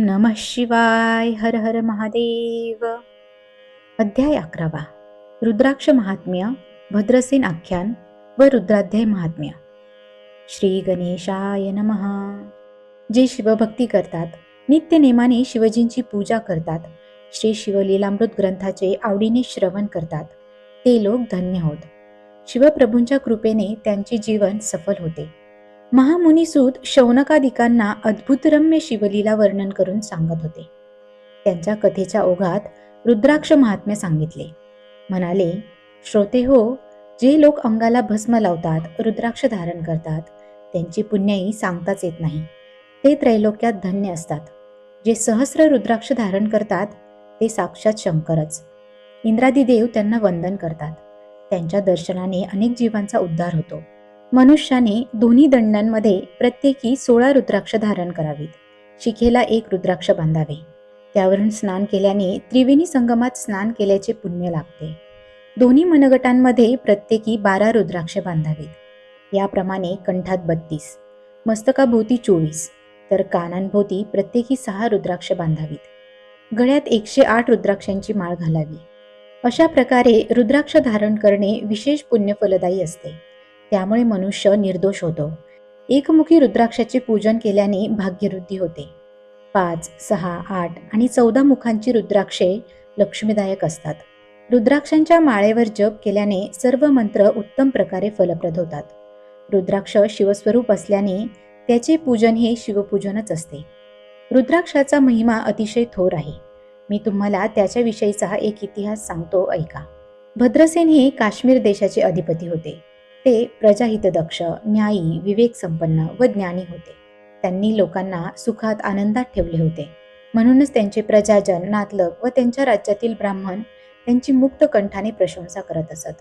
नमः शिवाय हर हर महादेव। अध्याय अकरावा। रुद्राक्ष महात्म्य भद्रसेन आख्यान व रुद्राध्याय महात्म्य। श्री गणेशाय नमः। जे शिवभक्ती करतात नित्य नेमाने शिवजींची पूजा करतात श्री शिवलीलामृत ग्रंथाचे आवडीने श्रवण करतात ते लोक धन्य होत. शिवप्रभूंच्या कृपेने त्यांचे जीवन सफल होते. महामुनीसूत शौनकादिकांना अद्भुतरम्य शिवलीला वर्णन करून सांगत होते. त्यांच्या कथेच्या ओघात रुद्राक्ष महात्म्य सांगितले. म्हणाले श्रोते हो जे लोक अंगाला भस्म लावतात रुद्राक्ष धारण करतात त्यांची पुण्याई सांगताच येत नाही. ते त्रैलोक्यात धन्य असतात. जे सहस्र रुद्राक्ष धारण करतात ते साक्षात शंकरच. इंद्रादी देव त्यांना वंदन करतात. त्यांच्या दर्शनाने अनेक जीवांचा उद्धार होतो. मनुष्याने दोन्ही दंडांमध्ये प्रत्येकी सोळा रुद्राक्ष धारण करावीत. शिखेला एक रुद्राक्ष बांधावे. त्यावरून स्नान केल्याने त्रिवेणी संगमात स्नान केल्याचे पुण्य लागते दोन्ही मनगटांमध्ये प्रत्येकी बारा रुद्राक्ष बांधावीत. याप्रमाणे कंठात बत्तीस मस्तकाभोवती चोवीस तर कानांभोवती प्रत्येकी सहा रुद्राक्ष बांधावीत. गळ्यात एकशे आठ रुद्राक्षांची माळ घालावी. अशा प्रकारे रुद्राक्ष धारण करणे विशेष पुण्यफलदायी असते. त्यामुळे मनुष्य निर्दोष होतो. एकमुखी रुद्राक्षाचे पूजन केल्याने भाग्यवृद्धी होते. पाच सहा आठ आणि चौदा मुखांची रुद्राक्षे लक्ष्मीदायक असतात. रुद्राक्षांच्या माळेवर जप केल्याने सर्व मंत्र उत्तम प्रकारे फलप्रद होतात. रुद्राक्ष शिवस्वरूप असल्याने त्याचे पूजन हे शिवपूजनच असते. रुद्राक्षाचा महिमा अतिशय थोर आहे. मी तुम्हाला त्याच्याविषयीचा एक इतिहास सांगतो ऐका. भद्रसेन हे काश्मीर देशाचे अधिपती होते. ते प्रजाहितदक्ष न्यायी विवेकसंपन्न व ज्ञानी होते. त्यांनी लोकांना सुखात आनंदात ठेवले होते. म्हणूनच त्यांचे प्रजाजन नातलग व त्यांच्या राज्यातील ब्राह्मण त्यांची मुक्त कंठाने प्रशंसा करत असत.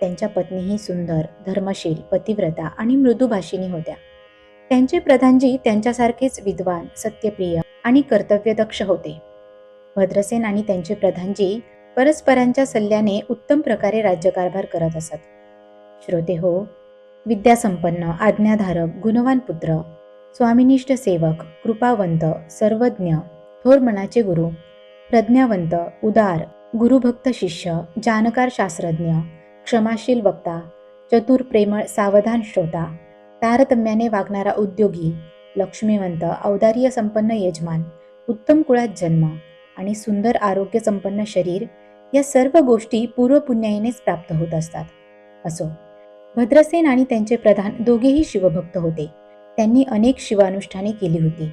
त्यांच्या पत्नीही सुंदर धर्मशील पतिव्रता आणि मृदुभाषिणी होत्या. त्यांचे प्रधानजी त्यांच्यासारखेच विद्वान सत्यप्रिय आणि कर्तव्यदक्ष होते. भद्रसेन आणि त्यांचे प्रधानजी परस्परांच्या सल्ल्याने उत्तम प्रकारे राज्यकारभार करत असत. श्रोते हो विद्यासंपन्न आज्ञाधारक गुणवान पुत्र स्वामिनिष्ठ सेवक कृपावंत सर्वज्ञ थोर मनाचे गुरु प्रज्ञावंत उदार गुरुभक्त शिष्य जानकार शास्त्रज्ञ क्षमाशील वक्ता चतुर प्रेमळ सावधान श्रोता तारतम्याने वागणारा उद्योगी लक्ष्मीवंत औदार्य संपन्न यजमान उत्तम कुळात जन्म आणि सुंदर आरोग्य संपन्न शरीर या सर्व गोष्टी पूर्वपुण्याईनेच प्राप्त होत असतात. असो. भद्रसेन आणि त्यांचे प्रधान दोघेही शिवभक्त होते. त्यांनी अनेक शिवानुष्ठाने केली होती.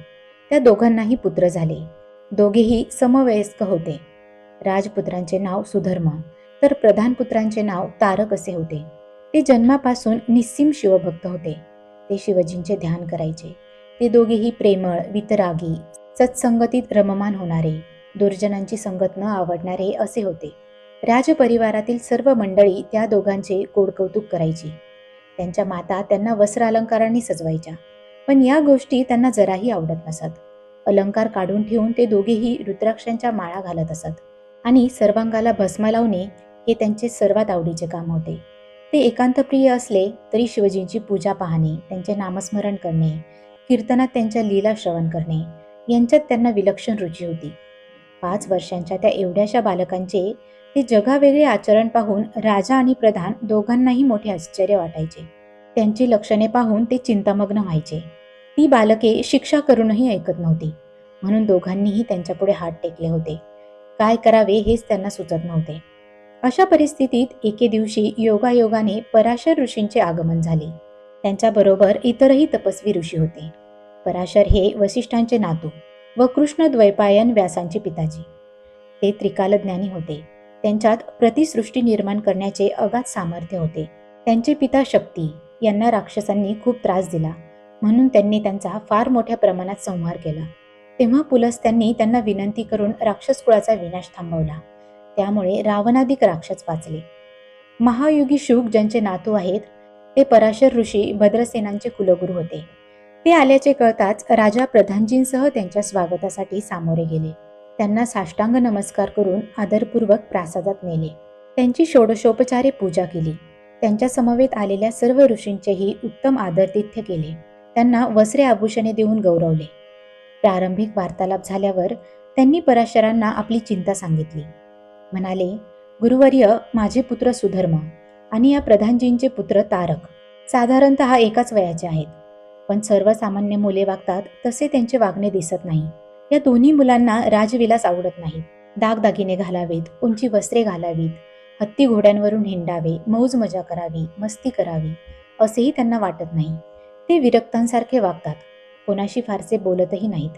त्या दोघांनाही पुत्र झाले. दोघेही समवयस्क होते. राजपुत्रांचे नाव सुधर्म तर प्रधानपुत्रांचे नाव तारक असे होते. ते जन्मापासून निस्सीम शिवभक्त होते. ते शिवजींचे ध्यान करायचे. ते दोघेही प्रेमळ वितरागी सत्संगतीत रममान होणारे दुर्जनांची संगत न आवडणारे असे होते. राजपरिवारातील सर्व मंडळी त्या दोघांचे कोडकौतुक करायची. त्यांच्या माता त्यांना वस्त्र अलंकारांनी सजवायच्या. पण या गोष्टी त्यांना जराही आवडत नसत. अलंकार काढून ठेवून ते दोघेही रुद्राक्षांच्या माळा घालत असत. आणि सर्वांगाला भस्म लावणे हे त्यांचे सर्वात आवडीचे काम होते. ते एकांतप्रिय असले तरी शिवजींची पूजा पाहणे त्यांचे नामस्मरण करणे कीर्तनात त्यांच्या लीला श्रवण करणे यांच्यात त्यांना विलक्षण रुची होती. पाच वर्षांच्या त्या एवढ्याशा बालकांचे ते जगावेगळे आचरण पाहून राजा आणि प्रधान दोघांनाही मोठे आश्चर्य वाटायचे. त्यांची लक्षणे पाहून ते चिंतामग्न व्हायचे. ती बालके शिक्षा करूनही ऐकत नव्हती. म्हणून दोघांनीही त्यांच्यापुढे हात टेकले होते. काय करावे हेच त्यांना सुचत नव्हते. अशा परिस्थितीत एके दिवशी योगायोगाने पराशर ऋषींचे आगमन झाले. त्यांच्याबरोबर इतरही तपस्वी ऋषी होते. पराशर हे वसिष्ठांचे नातू व कृष्ण द्वैपायन व्यासांचे पिताजी. ते त्रिकालज्ञानी होते. त्यांच्यात प्रतिसृष्टी निर्माण करण्याचे अगाध सामर्थ्य होते. त्यांचे पिता शक्ती यांना राक्षसांनी खूप त्रास दिला. म्हणून त्यांनी त्यांचा फार मोठ्या प्रमाणात संहार केला. तेव्हा पुलस त्यांनी त्यांना विनंती करून राक्षस कुळाचा विनाश थांबवला. त्यामुळे रावणाधिक राक्षस वाचले. महायुगी शुक ज्यांचे नातू आहेत ते पराशर ऋषी भद्रसेनांचे कुलगुरू होते. ते आल्याचे कळताच राजा प्रधानजींसह त्यांच्या स्वागतासाठी सामोरे गेले. त्यांना साष्टांग नमस्कार करून आदरपूर्वक प्रासादात नेले. त्यांची षोडशोपचारे पूजा केली. त्यांच्या समवेत आलेल्या सर्व ऋषींचेही उत्तम आदरतिथ्य केले. त्यांना वस्त्रे आभूषणे देऊन गौरवले. प्रारंभिक वार्तालाप झाल्यावर त्यांनी पराशरांना आपली चिंता सांगितली. म्हणाले गुरुवर्य माझे पुत्र सुधर्म आणि या प्रधानजींचे पुत्र तारक साधारणत एकाच वयाचे आहेत. पण सर्वसामान्य मुले वागतात तसे त्यांचे वागणे दिसत नाही. या दोन्ही मुलांना राजविलास आवडत नाही. दागदागिने घालावेत उंची वस्त्रे घालावीत हत्ती घोड्यांवरून हिंडावे मौज मजा करावी मस्ती करावी असेही त्यांना वाटत नाही. ते विरक्तांसारखे वागतात. कोणाशी फारसे बोलतही नाहीत.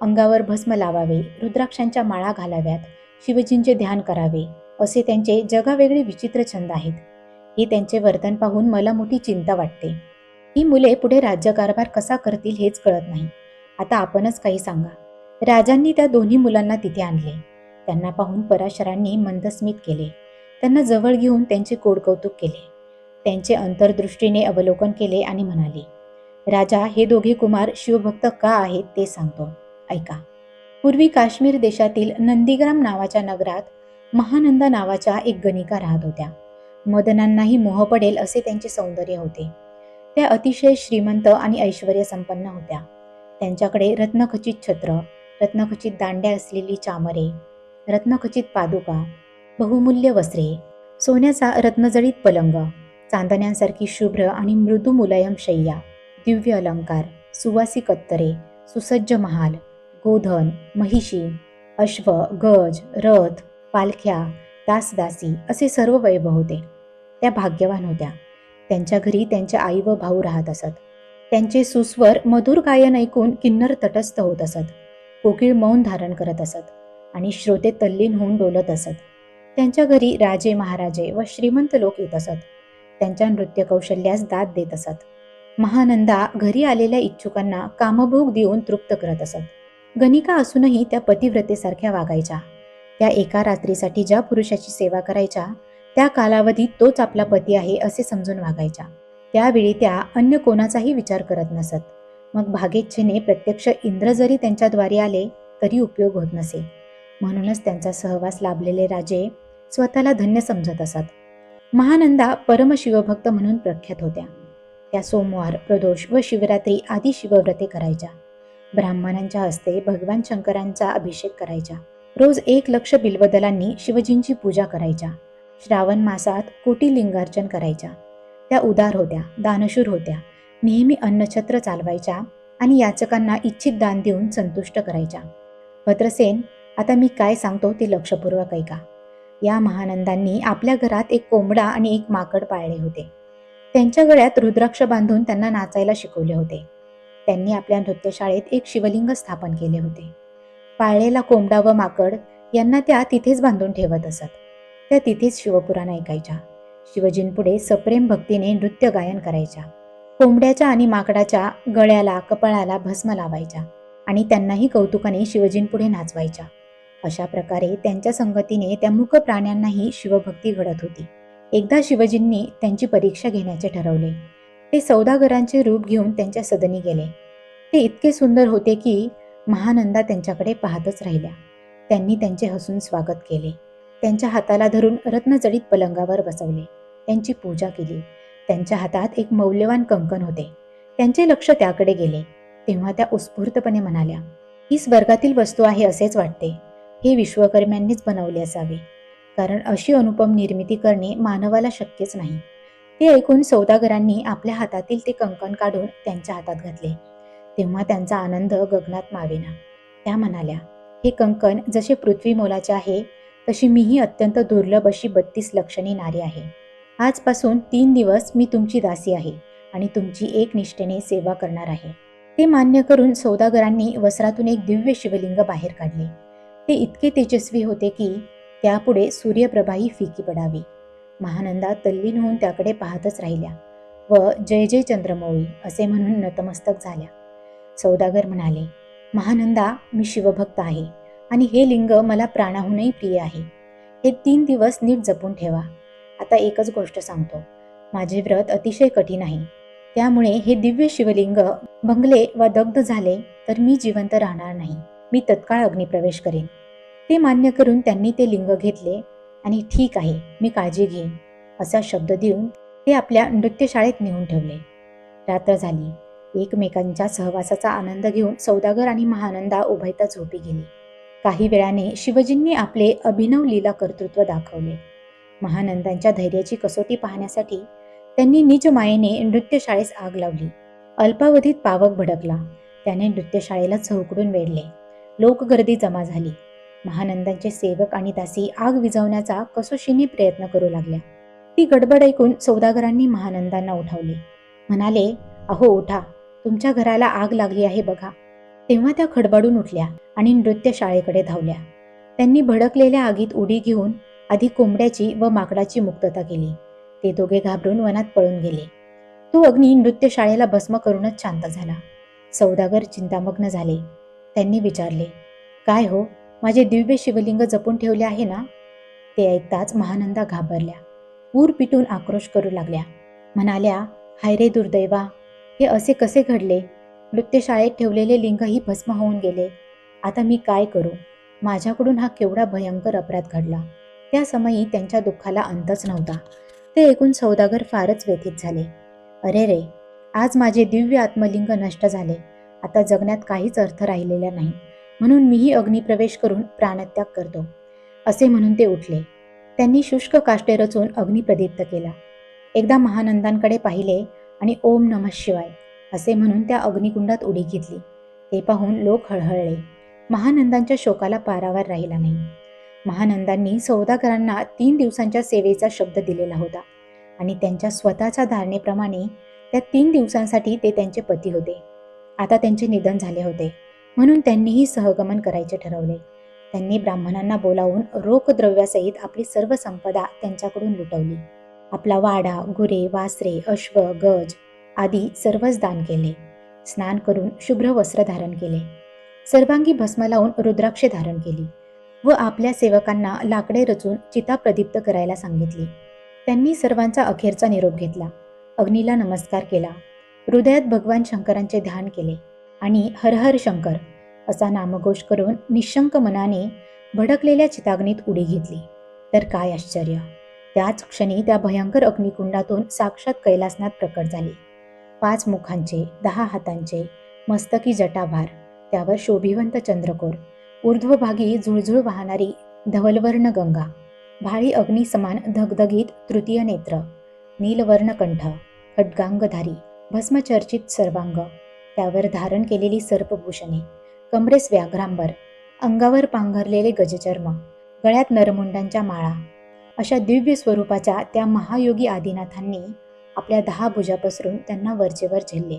अंगावर भस्म लावावे रुद्राक्षांच्या माळा घालाव्यात शिवजींचे ध्यान करावे असे त्यांचे जगावेगळे विचित्र छंद आहेत. हे त्यांचे वर्तन पाहून मला मोठी चिंता वाटते. ही मुले पुढे राज्यकारभार कसा करतील हेच कळत नाही. आता आपणच काही सांगा. राजांनी त्या दोन्ही मुलांना तिथे आणले. त्यांना पाहून पराशरांनी मंदस्मित केले. त्यांना जवळ घेऊन त्यांचे कोडकौतुक केले. त्यांचे अंतर्दृष्टीने अवलोकन केले आणि म्हणाले राजा हे दोघे कुमार शिवभक्त का आहेत ते सांगतो. ऐका. पूर्वी काश्मीर देशातील नंदीग्राम नावाच्या नगरात महानंदा नावाच्या एक गणिका राहत होत्या. मदनांनाही मोह पडेल असे त्यांचे सौंदर्य होते. त्या अतिशय श्रीमंत आणि ऐश्वर संपन्न होत्या. त्यांच्याकडे रत्नखचित छत्र रत्नखचित दांड्या असलेली चामरे रत्नखचित पादुका बहुमूल्य वस्त्रे सोन्याचा रत्नजळीत पलंग चांदण्यांसारखी शुभ्र आणि मृदू मुलायम शय्या दिव्य अलंकार सुवासी कत्तरे सुसज्ज महाल गोधन महिषी अश्व गज रथ पालख्या दासदासी असे सर्व वैभव होते. त्या भाग्यवान होत्या. त्यांच्या घरी त्यांच्या आई व भाऊ राहत असत. त्यांचे सुस्वर मधुर गायन ऐकून किन्नर तटस्थ होत असत. कोकिळ मौन धारण करत असत आणि श्रोते तल्लीन होऊन डोलत असत. त्यांच्या घरी राजे महाराजे व श्रीमंत लोक येत असत. त्यांच्या नृत्य कौशल्यास दाद देत असत. महानंदा घरी आलेल्या इच्छुकांना कामभोग देऊन तृप्त करत असत. गणिका असूनही त्या पतिव्रतेसारख्या वागायच्या. त्या एका रात्रीसाठी ज्या पुरुषाची सेवा करायच्या त्या कालावधीत तोच आपला पती आहे असे समजून वागायच्या. त्यावेळी त्या अन्य कोणाचाही विचार करत नसत. मग भागेच्छेने प्रत्यक्ष इंद्र जरी त्यांच्याद्वारे आले तरी उपयोग होत नसे. म्हणूनच त्यांचा सहवास लाभलेले राजे स्वतःला धन्य समजत असत. महानंदा परमशिवभक्त म्हणून प्रख्यात होत्या. त्या सोमवार प्रदोष व शिवरात्री आदी शिवव्रते करायच्या. ब्राह्मणांच्या हस्ते भगवान शंकरांचा अभिषेक करायच्या. रोज एक लक्ष बिल्वदलांनी शिवजींची पूजा करायच्या. श्रावण मासात कोटी लिंगार्चन करायच्या. त्या उदार होत्या दानशूर होत्या. नेहमी अन्नछत्र चालवायच्या आणि याचकांना इच्छित दान देऊन संतुष्ट करायच्या. भद्रसेन आता मी काय सांगतो ते लक्षपूर्वक ऐका. या महानंदांनी आपल्या घरात एक कोंबडा आणि एक माकड पाळले होते. त्यांच्या गळ्यात रुद्राक्ष बांधून त्यांना नाचायला शिकवले होते. त्यांनी आपल्या नृत्यशाळेत एक शिवलिंग स्थापन केले होते. पाळलेला कोंबडा व माकड यांना त्या तिथेच बांधून ठेवत असत. त्या तिथेच शिवपुराण ऐकायच्या. शिवजींपुढे सप्रेम भक्तीने नृत्य गायन करायच्या. कोंबड्याच्या आणि माकडाच्या गळ्याला कपाळाला भस्म लावायच्या आणि त्यांनाही कौतुकाने शिवजींपुढे नाचवायच्या. अशा प्रकारे त्यांच्या संगतीने त्या मुख प्राण्यांनाही शिवभक्ती घडत होती. एकदा शिवजींनी त्यांची परीक्षा घेण्याचे ठरवले. ते सौदागरांचे रूप घेऊन त्यांच्या सदनी गेले. ते इतके सुंदर होते की महानंदा त्यांच्याकडे पाहतच राहिल्या. त्यांनी त्यांचे हसून स्वागत केले. त्यांच्या हाताला धरून रत्नजडीत पलंगावर बसवले. त्यांची पूजा केली. त्यांच्या हातात एक मौल्यवान कंकण होते. त्यांचे लक्ष त्याकडे गेले. तेव्हा त्या उत्स्फूर्तपणे म्हणाल्या ही स्वर्गातील वस्तू आहे असेच वाटते. हे विश्वकर्म्यांनीच बनवले असावे. कारण अशी अनुपम निर्मिती करणे मानवाला शक्यच नाही. ते ऐकून सौदागरांनी आपल्या हातातील ते कंकण काढून त्यांच्या हातात घातले. तेव्हा त्यांचा आनंद गगनात मावेना. त्या म्हणाल्या हे कंकण जसे पृथ्वी मोलाचे आहे तशी मीही अत्यंत दुर्लभ अशी बत्तीस लक्षणी नारी आहे. आजपासून तीन दिवस मी तुमची दासी आहे आणि तुमची एक निष्ठेने सेवा करणार आहे. ते मान्य करून सौदागरांनी वस्त्रातून एक दिव्य शिवलिंग बाहेर काढले. ते इतके तेजस्वी होते की त्यापुढे सूर्यप्रभाही फिकी पडावी. महानंदा तल्लीन होऊन त्याकडे पाहतच राहिल्या. व जय जय चंद्रमौळी असे म्हणून नतमस्तक झाल्या. सौदागर म्हणाले महानंदा मी शिवभक्त आहे आणि हे लिंग मला प्राणाहूनही प्रिय आहे. हे तीन दिवस नीट जपून ठेवा. आता एकच गोष्ट सांगतो. माझे व्रत अतिशय कठीण आहे. त्यामुळे हे दिव्य शिवलिंग भंगले वा दग्ध झाले तर मी जिवंत राहणार नाही. मी तत्काळ अग्निप्रवेश करेन. ते मान्य करून त्यांनी ते लिंग घेतले आणि ठीक आहे मी काळजी घेईन असा शब्द देऊन ते आपल्या नृत्यशाळेत नेऊन ठेवले. रात्र झाली. एकमेकांच्या सहवासाचा आनंद घेऊन सौदागर आणि महानंदा उभयता झोपी गेली. काही वेळाने शिवजींनी आपले अभिनव लीला कर्तृत्व दाखवले. महानंदांच्या धैर्याची कसोटी पाहण्यासाठी त्यांनी निज मायेने नृत्यशाळेस आग लावली. अल्पावधीत पावक भडकला. त्याने नृत्यशाळेला चौकडून वेढले. लोकगर्दी जमा झाली. महानंदांचे सेवक आणि दासी आग विझवण्याचा कसोशीने प्रयत्न करू लागल्या. ती गडबड ऐकून सौदागरांनी महानंदांना उठवले. म्हणाले अहो उठा. तुमच्या घराला आग लागली आहे बघा. तेव्हा त्या खडबडून उठल्या आणि नृत्य शाळेकडे धावल्या. त्यांनी भडकलेल्या आगीत उडी घेऊन आधी कोंबड्याची व माकडाची मुक्तता केली. ते दोघे घाबरून वनात पळून गेले. तो अग्नी नृत्यशाळेला भस्म करूनच शांत झाला. सौदागर चिंतामग्न झाले. त्यांनी विचारले काय हो? माझे दिव्य शिवलिंग जपून ठेवले आहे ना? ते ऐकताच महानंदा घाबरल्या. ऊर पिटून आक्रोश करू लागल्या. म्हणाल्या हाय रे दुर्दैवा हे असे कसे घडले? नृत्यशाळेत ठेवलेले लिंगही भस्म होऊन गेले. आता मी काय करू? माझ्याकडून हा केवढा भयंकर अपराध घडला. त्या समयी त्यांच्या दुःखाला अंतच नव्हता. ते ऐकून सौदागर फारच व्यथित झाले. अरे रे आज माझे दिव्य आत्मलिंग नष्ट झाले. आता जगण्यात काहीच अर्थ राहिलेला नाही. म्हणून मीही अग्निप्रवेश करून प्राणत्याग करतो. असे म्हणून ते उठले. त्यांनी शुष्क काष्टे रचून अग्निप्रदीप्त केला. एकदा महानंदांकडे पाहिले आणि ओम नमः शिवाय असे म्हणून त्या अग्निकुंडात उडी घेतली. ते पाहून लोक हळहळले. महानंदांच्या शोकाला पारावार राहिला नाही. महानंदांनी सौदागरांना तीन दिवसांच्या सेवेचा शब्द दिलेला होता आणि त्यांच्या स्वतःच्या धारणेप्रमाणे त्या तीन दिवसांसाठी ते त्यांचे पती होते. आता त्यांचे निधन झाले होते. म्हणून त्यांनीही सहगमन करायचे ठरवले. त्यांनी ब्राह्मणांना बोलावून रोख द्रव्यासहित आपली सर्व संपदा त्यांच्याकडून लुटवली. आपला वाडा गुरे वासरे अश्व गज आदी सर्वच दान केले. स्नान करून शुभ्र वस्त्र धारण केले. सर्वांगी भस्म लावून रुद्राक्षे धारण केली. व आपल्या सेवकांना लाकडे रचून चिता प्रदीप्त करायला सांगितली. त्यांनी सर्वांचा अखेरचा निरोप घेतला. अग्नीला नमस्कार केला. हृदयात भगवान शंकरांचे ध्यान केले आणि हर हर शंकर असा नामघोष करून निशंक मनाने भडकलेल्या चिताग्नीत उडी घेतली. तर काय आश्चर्य! त्याच क्षणी त्या भयंकर अग्निकुंडातून साक्षात कैलासनाथ प्रकट झाले. पाच मुखांचे दहा हातांचे मस्तकी जटाभार त्यावर शोभिवंत चंद्रकोर ऊर्ध्वभागी झुळझुळ वाहणारी धवलवर्ण गंगा भाळी अग्निसमान धगधगीत तृतीय नेत्र नीलवर्णकंठ खड्गांगधारी भस्मचर्चित सर्वांग त्यावर धारण केलेली सर्पभूषणे कमरेस व्याघ्रांबर अंगावर पांघरलेले गजचर्म गळ्यात नरमुंडांच्या माळा अशा दिव्य स्वरूपाच्या त्या महायोगी आदिनाथांनी आपल्या दहा भुजा पसरून त्यांना वरचेवर झेलले.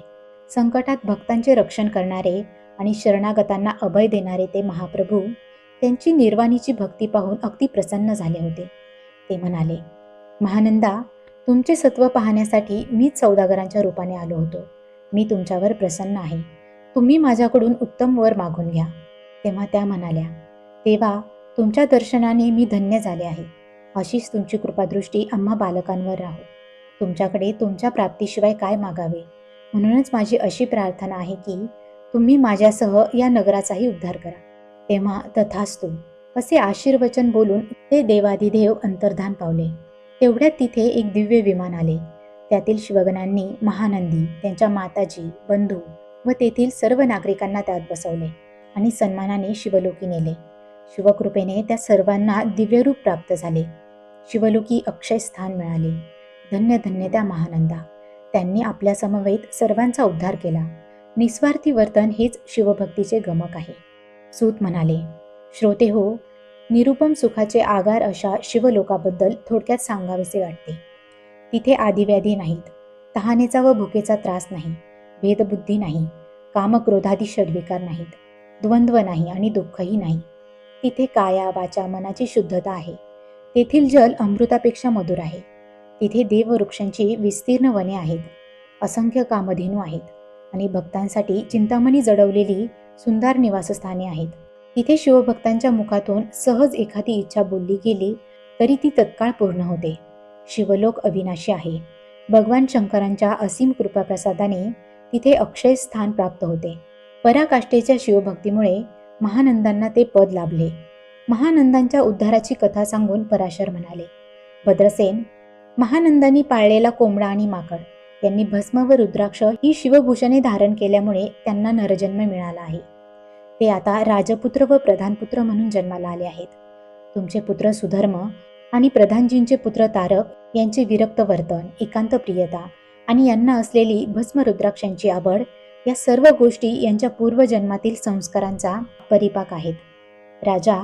संकटात भक्तांचे रक्षण करणारे आणि शरणागतांना अभय देणारे ते महाप्रभू त्यांची निर्वाणीची भक्ती पाहून अगदी प्रसन्न झाले होते. ते म्हणाले महानंदा तुमचे सत्व पाहण्यासाठी मीच सौदागरांच्या रूपाने आलो होतो. मी तुमच्यावर प्रसन्न आहे. तुम्ही माझ्याकडून उत्तम वर मागून घ्या. तेव्हा त्या म्हणाल्या तेव्हा तुमच्या दर्शनाने मी धन्य झाले आहे. अशीच तुमची कृपादृष्टी आम्हा बालकांवर राहो. तुमच्याकडे तुमच्या प्राप्तीशिवाय काय मागावे? म्हणूनच माझी अशी प्रार्थना आहे की तुम्ही माझ्यासह या नगराचाही उद्धार करा. तेव्हा तथास्तु असे आशीर्वचन बोलून ते देवादिदेव अंतर्धान पावले. तेवढ्यात तिथे एक दिव्य विमान आले. त्यातील शिवगणांनी महानंदी त्यांच्या माताजी बंधू व तेथील सर्व नागरिकांना त्यात बसवले आणि सन्मानाने शिवलोकी नेले. शिवकृपेने त्या सर्वांना दिव्यरूप प्राप्त झाले. शिवलोकी अक्षय स्थान मिळाले. धन्य धन्य त्या महानंदा. त्यांनी आपल्या समवेत सर्वांचा उद्धार केला. निस्वार्थी वर्तन हेच शिवभक्तीचे गमक आहे. सूत म्हणाले श्रोते हो निरुपम सुखाचे आगार अशा शिवलोकाबद्दल थोडक्यात सांगावेसे वाटते. तिथे आदिव्याधी नाहीत तहानेचा व भुकेचा त्रास नाही भेदबुद्धी नाही कामक्रोधादी षडविकार नाहीत द्वंद्व नाही आणि दुःखही नाही. तिथे काया वाचा मनाची शुद्धता आहे. तेथील जल अमृतापेक्षा मधुर आहे. तिथे देववृक्षांची विस्तीर्ण वने आहेत. असंख्य कामधेनू आहेत. आणि भक्तांसाठी चिंतामणी जडवलेली सुंदर निवासस्थाने आहेत. तिथे शिवभक्तांच्या मुखातून सहज एखादी इच्छा बोलली गेली तरी ती तत्काळ पूर्ण होते. शिवलोक अविनाशी आहे. भगवान शंकरांच्या असीम कृपाप्रसादाने तिथे अक्षय स्थान प्राप्त होते. पराकाष्ठेच्या शिवभक्तीमुळे महानंदांना ते पद लाभले. महानंदांच्या उद्धाराची कथा सांगून पराशर म्हणाले भद्रसेन महानंदांनी पाळलेला कोंबडा आणि माकड यांनी भस्म व रुद्राक्ष ही शिवभूषणे धारण केल्यामुळे त्यांना नरजन्म मिळाला आहे. ते आता राजपुत्र व प्रधानपुत्र म्हणून जन्माला आले आहेत. तुमचे पुत्र सुधर्म आणि प्रधानजींचे पुत्र तारक यांचे विरक्त वर्तन एकांत प्रियता आणि यांना असलेली भस्म रुद्राक्षांची आवड या सर्व गोष्टी यांच्या पूर्वजन्मातील संस्कारांचा परिपाक आहेत. राजा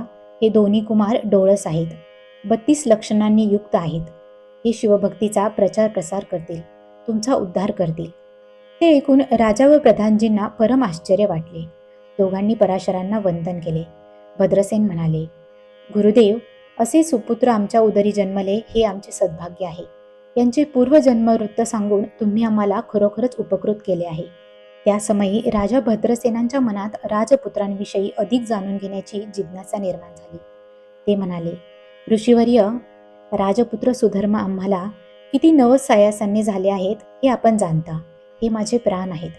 हे दोन्ही कुमार डोळस आहेत. बत्तीस लक्षणांनी युक्त आहेत. हे शिवभक्तीचा प्रचार प्रसार करतील. तुमचा उद्धार करतील. ते ऐकून राजा व प्रधानजींना परम आश्चर्य वाटले. दोघांनी पराशरांना वंदन केले. भद्रसेन म्हणाले गुरुदेव असे सुपुत्र आमच्या उदरी जन्मले हे आमचे सद्भाग्य आहे. यांचे पूर्वजन्म वृत्त सांगून तुम्ही आम्हाला खरोखरच उपकृत केले आहे. त्या समयी राजा भद्रसेनांच्या मनात राजपुत्रांविषयी अधिक जाणून घेण्याची जिज्ञासा निर्माण झाली. ते म्हणाले ऋषिवर्य राजपुत्र सुधर्म आम्हाला किती नवसायासांनी झाले आहेत हे आपण जाणता. हे माझे प्राण आहेत.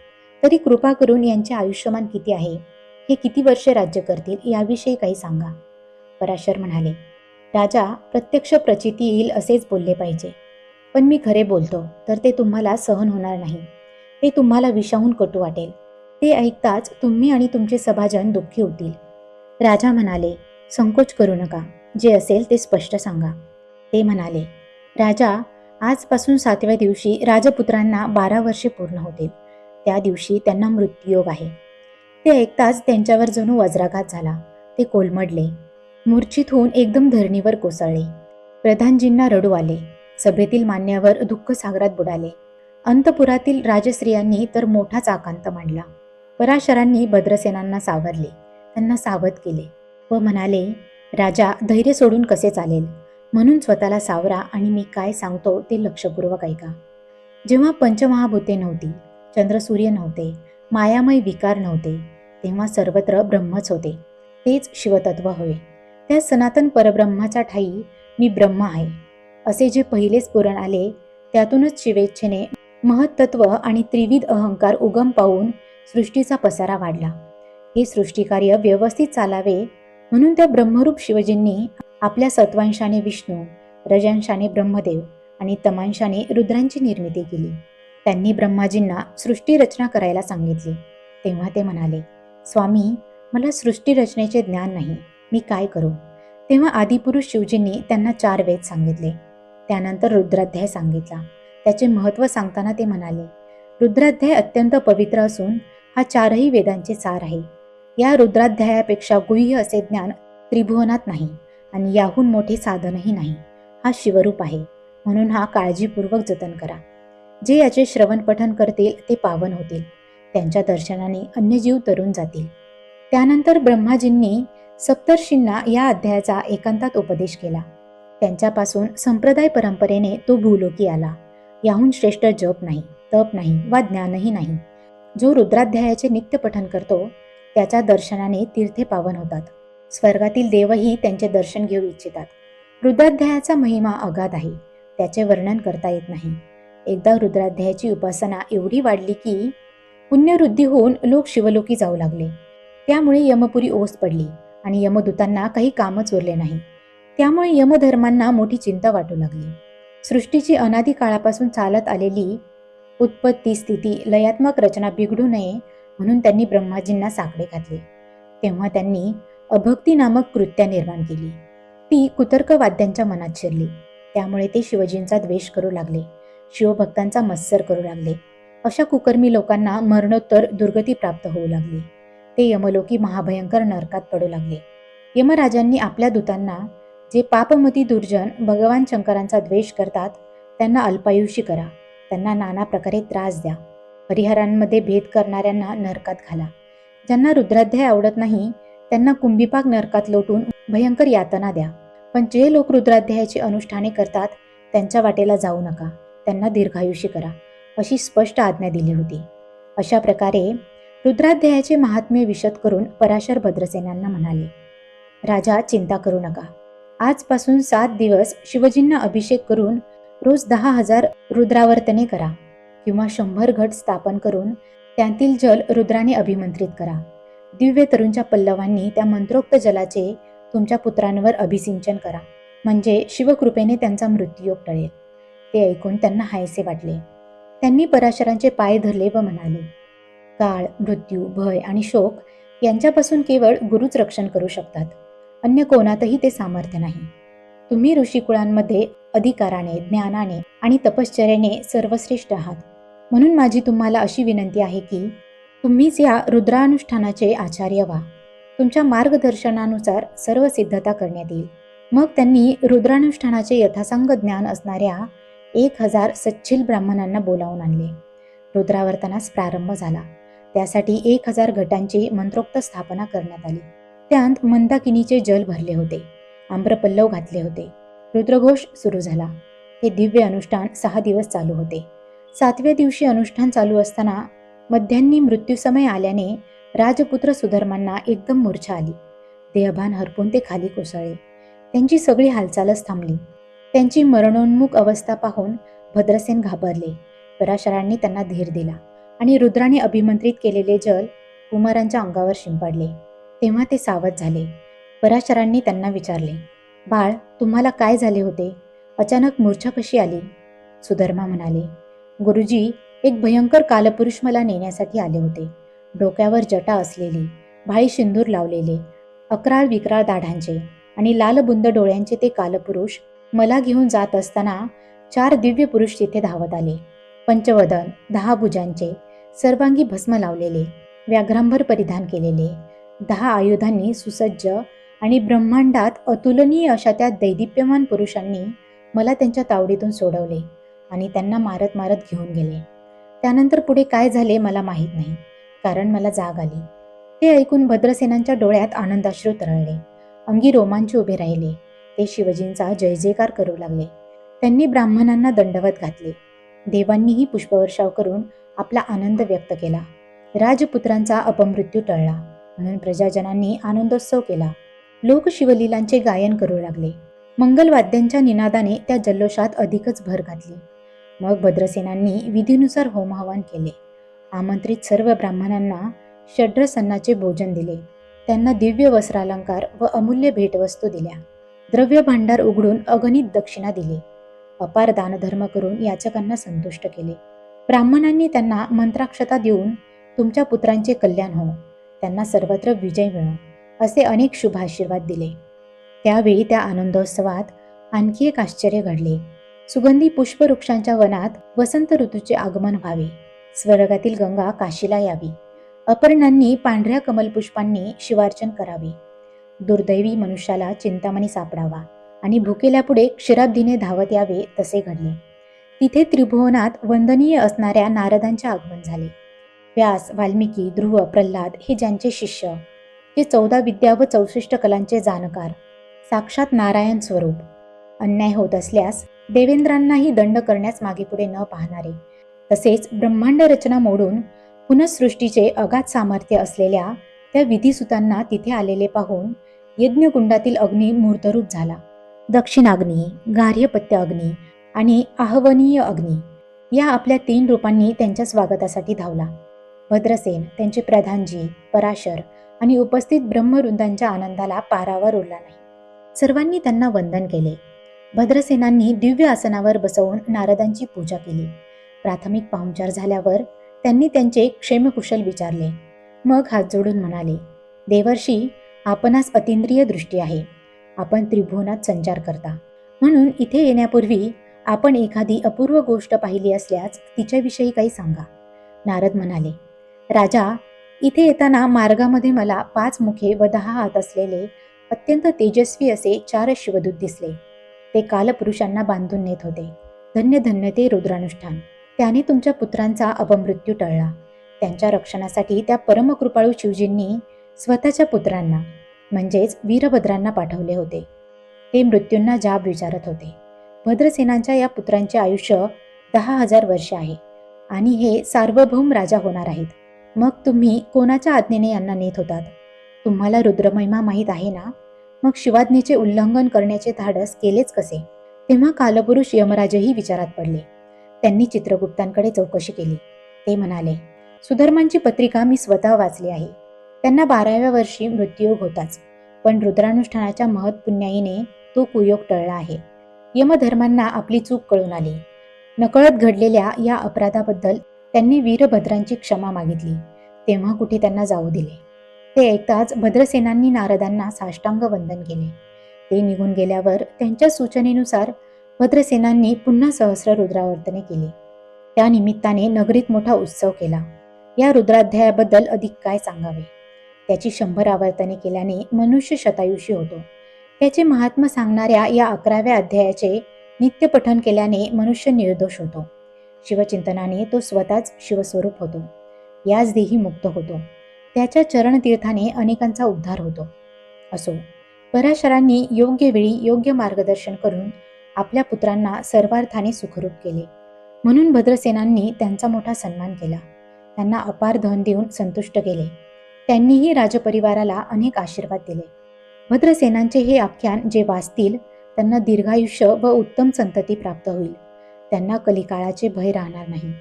तरी कृपा करून यांचे आयुष्यमान किती आहे? हे किती वर्षे राज्य करतील याविषयी काही सांगा. पराशर म्हणाले राजा प्रत्यक्ष प्रचिती येईल असेच बोलले पाहिजे. पण मी खरे बोलतो तर ते तुम्हाला सहन होणार नाही. ते तुम्हाला विषाहून कटू वाटेल. ते ऐकताच तुम्ही आणि तुमचे सभाजन दुःखी होतील. राजा म्हणाले संकोच करू नका. जे असेल ते स्पष्ट सांगा. ते म्हणाले राजा आजपासून सातव्या दिवशी राजपुत्रांना बारा वर्षे पूर्ण होतील त्या दिवशी त्यांना मृत्यूयोग आहे. ते ऐकताच त्यांच्यावर जणू वज्राघात झाला. ते कोलमडले. मूर्छित होऊन एकदम धरणीवर कोसळले. प्रधानजींना रडू आले. सभेतील मान्यावर दुःख सागरात बुडाले. अंतपुरातील राजस्त्रियांनी तर मोठाच आकांत मांडला. पराशरांनी भद्रसेनांना सावरले. त्यांना सावध केले व म्हणाले राजा धैर्य सोडून कसे चालेल? म्हणून स्वतःला सावरा आणि मी काय सांगतो ते लक्षपूर्वक ऐका. जेव्हा पंचमहाभूते नव्हती चंद्रसूर्य नव्हते मायामय विकार नव्हते तेव्हा सर्वत्र ब्रह्मच होते. तेच शिवतत्व होय त्या सनातन परब्रह्माचा ठाई मी ब्रह्म आहे. असे जे पहिलेच पुरण आले त्यातूनच शिवेच्छेने महत्त्व आणि त्रिविध अहंकार उगम पाहून सृष्टीचा पसारा वाढला. हे सृष्टिकार्य व्यवस्थित चालावे म्हणून त्या ब्रह्मरूप शिवजींनी आपल्या सत्वांशाने विष्णू रजांशाने ब्रह्मदेव आणि तमांशाने रुद्रांची निर्मिती केली. त्यांनी ब्रह्माजींना सृष्टी रचना करायला सांगितली. तेव्हा ते म्हणाले स्वामी मला सृष्टी रचनेचे ज्ञान नाही. मी काय करू? तेव्हा आदिपुरुष शिवजींनी त्यांना चार वेद सांगितले. त्यानंतर रुद्राध्याय सांगितला. त्याचे महत्त्व सांगताना ते म्हणाले रुद्राध्याय अत्यंत पवित्र असून हा चारही वेदांचे सार आहे. या रुद्राध्यायापेक्षा गुह्य असे ज्ञान त्रिभुवनात नाही. आणि याहून मोठे साधनही नाही. हा शिवरूप आहे. म्हणून हा काळजीपूर्वक जतन करा. जे याचे श्रवण पठन करतील ते पावन होतील. त्यांच्या दर्शनाने अन्य जीव तरुण जातील. त्यानंतर ब्रह्माजींनी सप्तर्षींना या अध्यायाचा एकांतात उपदेश केला. त्यांच्यापासून संप्रदाय परंपरेने तो भूलोकी आला. याहून श्रेष्ठ जप नाही तप नाही वा ज्ञानही नाही. जो रुद्राध्यायाचे नित्य पठन करतो त्याच्या दर्शनाने तीर्थे पावन होतात. स्वर्गातील देवही त्यांचे दर्शन घेऊ इच्छितात. रुद्राध्यायाचा महिमा अगाध आहे. त्याचे वर्णन करता येत नाही. एकदा रुद्राध्यायाची उपासना एवढी वाढली की पुण्यवृद्धी होऊन लोक शिवलोकी जाऊ लागले. त्यामुळे यमपुरी ओस पडली आणि यमदूतांना काही कामच उरले नाही. त्यामुळे यमधर्मांना मोठी चिंता वाटू लागली. सृष्टीची अनादी काळापासून चालत आलेली उत्पत्ती स्थिती लयात्मक रचना बिघडू नये म्हणून त्यांनी ब्रह्माजींना साकडे घातले. तेव्हा त्यांनी अभक्ती नामक कृत्या निर्माण केली. ती कुतर्क वाद्यांच्या मनात शिरली. त्यामुळे ते शिवजींचा द्वेष करू लागले. शिवभक्तांचा मत्सर करू लागले. अशा कुकर्मी लोकांना मरणोत्तर दुर्गती प्राप्त होऊ लागली. ते यमलोकी महाभयंकर नरकात पडू लागले. यमराजांनी आपल्या दूतांना जे पापमती दुर्जन भगवान शंकरांचा द्वेष करतात त्यांना अल्पायुषी करा. त्यांना नाना प्रकारे त्रास द्या. हरिहरांमध्ये भेद करणाऱ्यांना नरकात घाला. ज्यांना रुद्राध्याय आवडत नाही त्यांना कुंभीपाक नरकात लोटून भयंकर यातना द्या. पण जे लोक रुद्राध्यायाची अनुष्ठाने करतात त्यांच्या वाटेला जाऊ नका. त्यांना दीर्घायुषी करा अशी स्पष्ट आज्ञा दिली होती. अशा प्रकारे रुद्राध्यायाचे महात्म्य विशद करून पराशर भद्रसेनांना म्हणाले राजा चिंता करू नका. आजपासून सात दिवस शिवजींना अभिषेक करून रोज दहा हजार रुद्रावर्तने करा किंवा शंभर घट स्थापन करून त्यातील जल रुद्राने अभिमंत्रित करा. दिव्य तरुणच्या पल्लवांनी त्या मंत्रोक्त जलाचे तुमच्या पुत्रांवर अभिसिंचन करा. म्हणजे शिवकृपेने त्यांचा मृत्यूयोग टळेल. ते ऐकून त्यांना हायसे वाटले. त्यांनी पराशरांचे पाय धरले व म्हणाले काळ मृत्यू भय आणि शोक यांच्यापासून केवळ गुरुच रक्षण करू शकतात. अन्य कोणातही ते सामर्थ्य नाही. तुम्ही ऋषिकुळांमध्ये अधिकाराने ज्ञानाने आणि तपश्चर्याने सर्वश्रेष्ठ आहात. म्हणून माझी तुम्हाला अशी विनंती आहे की तुम्हीच या रुद्रानुष्ठानाचे आचार्य व्हा. तुमच्या मार्गदर्शनानुसार सर्व सिद्धता करण्यात येईल. मग त्यांनी रुद्रानुष्ठानाचे यथासांग ज्ञान असणाऱ्या एक हजार सच्छिल ब्राह्मणांना बोलावून आणले. रुद्रावर्तनास प्रारंभ झाला. त्यासाठी एक हजार घटांची मंत्रोक्त स्थापना करण्यात आली. त्यात मंदाकिनीचे जल भरले होते. आम्रपल्लव घातले होते. रुद्रघोष सुरू झाला. हे दिव्य अनुष्ठान सहा दिवस चालू होते. सातव्या दिवशी अनुष्ठान चालू असताना मध्यांनी मृत्यूसमय आल्याने राजपुत्र सुधर्मांना एकदम मूर्छा आली. देहभान हरपून ते खाली कोसळले. त्यांची सगळी हालचालच थांबली. त्यांची मरणोन्मुख अवस्था पाहून भद्रसेन घाबरले. पराशरांनी त्यांना धीर दिला आणि रुद्राने अभिमंत्रित केलेले जल कुमारांच्या अंगावर शिंपडले. तेव्हा ते सावध झाले. पराशरांनी त्यांना विचारले बाळ तुम्हाला काय झाले होते? अचानक मूर्छा कशी आली? सुधर्मा म्हणाले गुरुजी एक भयंकर कालपुरुष मला नेण्यासाठी आले होते. डोक्यावर जटा असलेली भाई सिंदूर लावलेले अकराळ विक्राळ दाढांचे आणि लालबुंद डोळ्यांचे ते कालपुरुष मला घेऊन जात असताना चार दिव्य पुरुष तिथे धावत आले. पंचवदन दहा भुजांचे सर्वांगी भस्म लावलेले व्याघ्रांभर परिधान केलेले दहा आयुधांनी सुसज्ज आणि ब्रह्मांडात अतुलनीय अशा त्या दैदिप्यमान पुरुषांनी मला त्यांच्या तावडीतून सोडवले आणि त्यांना मारत मारत घेऊन गेले. त्यानंतर पुढे काय झाले मला माहीत नाही. कारण मला जाग आली. ते ऐकून भद्रसेनांच्या डोळ्यात आनंदाश्रू तरळले. अंगी रोमांच उभे राहिले. ते शिवजींचा जय जयकार करू लागले. त्यांनी ब्राह्मणांना दंडवत घातले. देवांनीही पुष्पवर्षाव करून आपला आनंद व्यक्त केला. राजपुत्रांचा अपमृत्यू टळला. म्हणून प्रजाजनांनी आनंदोत्सव केला. लोक शिवलीलांचे गायन करू लागले. मंगलवाद्यांच्या निनादाने त्या जल्लोषात अधिकच भर घातली. मग भद्रसेनांनी विधीनुसार होमहवन केले. आमंत्रित सर्व ब्राह्मणांना षड्रसन्नाचे भोजन दिले. त्यांना दिव्य वस्त्रालंकार व अमूल्य भेटवस्तू दिल्या. द्रव्य भांडार उघडून अगणित दक्षिणा दिली. अपार दानधर्म करून याचकांना संतुष्ट केले. ब्राह्मणांनी त्यांना मंत्राक्षता देऊन तुमच्या पुत्रांचे कल्याण हो. त्यांना सर्वत्र विजय मिळो असे अनेक शुभ आशीर्वाद दिले. त्यावेळी त्या आनंदोत्सवात आणखी एक आश्चर्य घडले. सुगंधी पुष्पवृक्षांच्या वनात वसंत ऋतूचे आगमन व्हावे. स्वर्गातील गंगा काशीला यावी. अपर्णांनी पांढऱ्या कमलपुष्पांनी शिवार्चन करावे. दुर्दैवी मनुष्याला चिंतामणी सापडावा आणि भुकेल्यापुढे क्षीराब्दीने धावत यावे तसे घडले. तिथे त्रिभुवनात वंदनीय असणाऱ्या नारदांचे आगमन झाले. व्यास वाल्मिकी ध्रुव प्रल्हाद हे ज्यांचे शिष्य ते चौदा विद्या व चौसष्ट कलांचे जाणकार साक्षात नारायण स्वरूप. अन्याय होत असल्यास देवेंद्रांनाही दंड करण्यास मागे पुढे न पाहणारे. तसेच ब्रह्मांड रचना मोडून पुनःसृष्टीचे अगाध सामर्थ्य असलेल्या त्या विधिसुतांना तिथे आलेले पाहून यज्ञकुंडातील अग्नी मूर्तरूप झाला. दक्षिणाग्नी गार्हपत्य अग्नी आणि आहवनीय अग्नी या आपल्या तीन रूपांनी त्यांच्या स्वागतासाठी धावला. भद्रसेन त्यांचे प्रधानजी पराशर आणि उपस्थित ब्रह्मवृंदांच्या आनंदाला पारावर उरला नाही. सर्वांनी त्यांना वंदन केले. भद्रसेनांनी दिव्य आसनावर बसवून नारदांची पूजा केली. प्राथमिक पाहुणचार झाल्यावर त्यांनी त्यांचे क्षेमकुशल विचारले. मग हात जोडून म्हणाले देवर्षी आपणास अतिंद्रिय दृष्टी आहे. आपण त्रिभुवनात संचार करता. म्हणून इथे येण्यापूर्वी आपण एखादी अपूर्व गोष्ट पाहिली असल्यास तिच्याविषयी काही सांगा. नारद म्हणाले राजा इथे येताना मार्गामध्ये मला पाच मुखे व दहा हात असलेले अत्यंत तेजस्वी असे चार शिवदूत दिसले. ते कालपुरुषांना बांधून नेत होते. धन्य धन्य ते रुद्रानुष्ठान. त्याने तुमच्या पुत्रांचा अपमृत्यू टळला. त्यांच्या रक्षणासाठी त्या परमकृपाळू शिवजींनी स्वतःच्या पुत्रांना म्हणजेच वीरभद्रांना पाठवले होते. ते मृत्यूंना जाब विचारत होते. भद्रसेनांच्या या पुत्रांचे आयुष्य दहा हजार वर्ष आहे आणि हे सार्वभौम राजा होणार आहेत. मग तुम्ही कोणाच्या आज्ञेने यांना नेत होतात? तुम्हाला रुद्रमहिमा माहीत आहे ना? मग शिवाज्ञेचे उल्लंघन करण्याचे धाडस केलेच कसे? तेव्हा कालपुरुष यमराजही विचारात पडले. त्यांनी चित्रगुप्तांकडे चौकशी केली. ते म्हणाले सुधर्मांची पत्रिका मी स्वतः वाचली आहे. त्यांना बाराव्या वर्षी मृत्यूयोग होताच. पण रुद्रानुष्ठानाच्या महत्पुण्याईने तो कुयोग टळला आहे. यमधर्मांना आपली चूक कळून आली. नकळत घडलेल्या या अपराधाबद्दल त्यांनी वीरभद्रांची क्षमा मागितली. तेव्हा कुठे त्यांना जाऊ दिले. ते ऐकताच भद्रसेनांनी नारदांना साष्टांग वंदन केले. ते निघून गेल्यावर त्यांच्या सूचनेनुसार भद्रसेनांनी पुन्हा सहस्र रुद्रावर्तने केली. त्या निमित्ताने नगरीत मोठा उत्सव केला. या रुद्राध्यायाबद्दल अधिक काय सांगावे? त्याची शंभर आवर्तने केल्याने मनुष्य शतायुषी होतो. त्याचे महात्म सांगणाऱ्या या अकराव्या अध्यायाचे नित्य पठन केल्याने मनुष्य निर्दोष होतो. शिवचिंतनाने तो स्वतःच शिवस्वरूप होतो. याच देही मुक्त होतो. त्याच्या चरणतीर्थाने अनेकांचा उद्धार होतो. असो पराशरांनी योग्य वेळी योग्य मार्गदर्शन करून आपल्या पुत्रांना सर्वार्थाने सुखरूप केले. म्हणून भद्रसेनांनी त्यांचा मोठा सन्मान केला. त्यांना अपार धन देऊन संतुष्ट केले. त्यांनीही राजपरिवाराला अनेक आशीर्वाद दिले. भद्रसेनांचे हे आख्यान जे वाचतील त्यांना दीर्घायुष्य व उत्तम संतती प्राप्त होईल. त्यांना कलिकाळाचे भय राहणार नाही.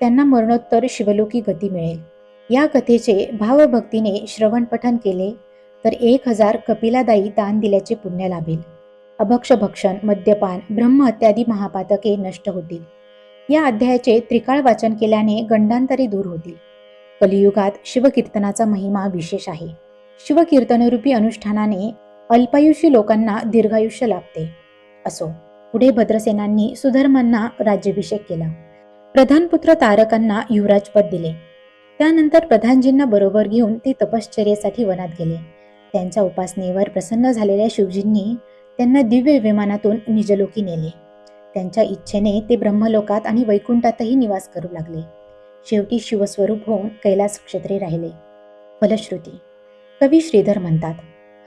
त्यांना मरणोत्तर शिवलोकी गती मिळेल. या कथेचे भावभक्तीने श्रवण पठन केले तर एक हजार कपिलादायी दान दिल्याचे पुण्य लाभेल. अभक्ष भक्षण मद्यपान ब्रह्महत्यादी महापातके नष्ट होतील. या अध्यायाचे त्रिकाळ वाचन केल्याने गंडांतरे दूर होतील. कलियुगात शिवकीर्तनाचा महिमा विशेष आहे. शिवकीर्तनरूपी अनुष्ठानाने अल्पायुषी लोकांना दीर्घायुष्य लाभते. असो पुढे भद्रसेनांनी सुधर्मांना राज्याभिषेक केला. प्रधानपुत्र तारकांना युवराजपद दिले. त्यानंतर प्रधानजींना बरोबर घेऊन ते तपश्चर्येसाठी वनात गेले. त्यांच्या उपासनेवर प्रसन्न झालेल्या शिवजींनी त्यांना दिव्य विमानातून निजलोकी नेले. त्यांच्या इच्छेने ते ब्रह्मलोकात आणि वैकुंठातही निवास करू लागले. शेवटी शिवस्वरूप होऊन कैलास क्षेत्री राहिले. फलश्रुती. कवी श्रीधर म्हणतात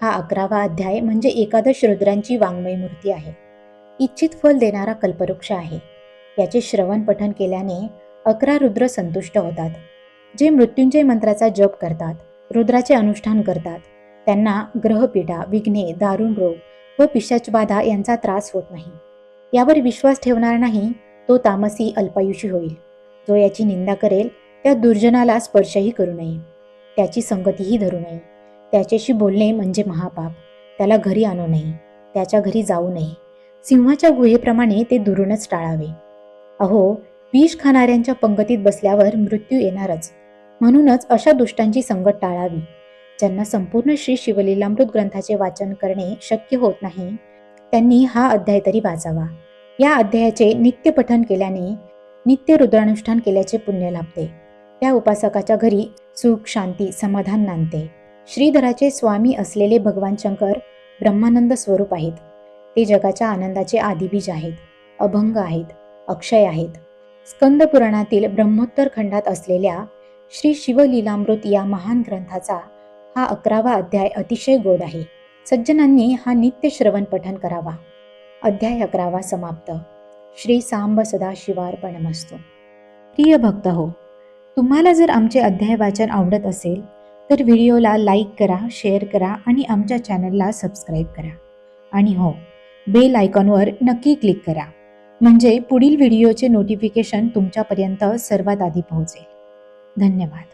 हा अकरावा अध्याय म्हणजे एकादश रुद्रांची वाङ्मय मूर्ती आहे. इच्छित फल देणारा कल्पवृक्ष आहे. याचे श्रवण पठन केल्याने अकरा रुद्र संतुष्ट होतात. जे मृत्युंजय मंत्राचा जप करतात रुद्राचे अनुष्ठान करतात त्यांना ग्रहपीडा विघ्ने दारुण रोग व पिशाचबाधा यांचा त्रास होत नाही. यावर विश्वास ठेवणार नाही तो तामसी अल्पायुषी होईल. जो याची निंदा करेल त्या दुर्जनाला स्पर्शही करू नये. त्याची संगतीही धरू नये. त्याच्याशी बोलणे म्हणजे महापाप. त्याला घरी आणू नये. त्याच्या घरी जाऊ नये. सिंहाच्या गुहेप्रमाणे ते दुरूनच टाळावे. अहो विष खाणाऱ्यांच्या पंगतीत बसल्यावर मृत्यू येणारच. म्हणूनच अशा दुष्टांची संगत टाळावी. ज्यांना संपूर्ण श्री शिवलीलामृत ग्रंथाचे वाचन करणे शक्य होत नाही त्यांनी हा अध्याय तरी वाचावा. या अध्यायाचे नित्य पठन केल्याने नित्य रुद्रानुष्ठान केल्याचे पुण्य लाभते. त्या उपासकाच्या घरी सुख शांती समाधान नांदते. श्रीधराचे स्वामी असलेले भगवान शंकर ब्रह्मानंद स्वरूप आहेत. ते जगाच्या आनंदाचे आदिबीज आहेत अभंग आहेत अक्षय आहेत. स्कंद पुराणातील ब्रह्मोत्तर खंडात असलेल्या श्री शिवलीलामृत या महान ग्रंथाचा हा अकरावा अध्याय अतिशय गोड आहे. सज्जनांनी हा नित्य श्रवण पठन करावा. अध्याय अकरावा समाप्त. श्री सांब सदाशिवार्पणमस्तु. प्रिय भक्त हो तुम्हाला जर आमचे अध्याय वाचन आवडत असेल तर व्हिडिओला लाईक करा शेअर करा आणि आमच्या चॅनलला सबस्क्राईब करा. आणि हो बेल आयकॉनवर नक्की क्लिक करा. म्हणजे पुढील व्हिडिओचे नोटिफिकेशन तुमच्यापर्यंत सर्वात आधी पोहोचेल. धन्यवाद.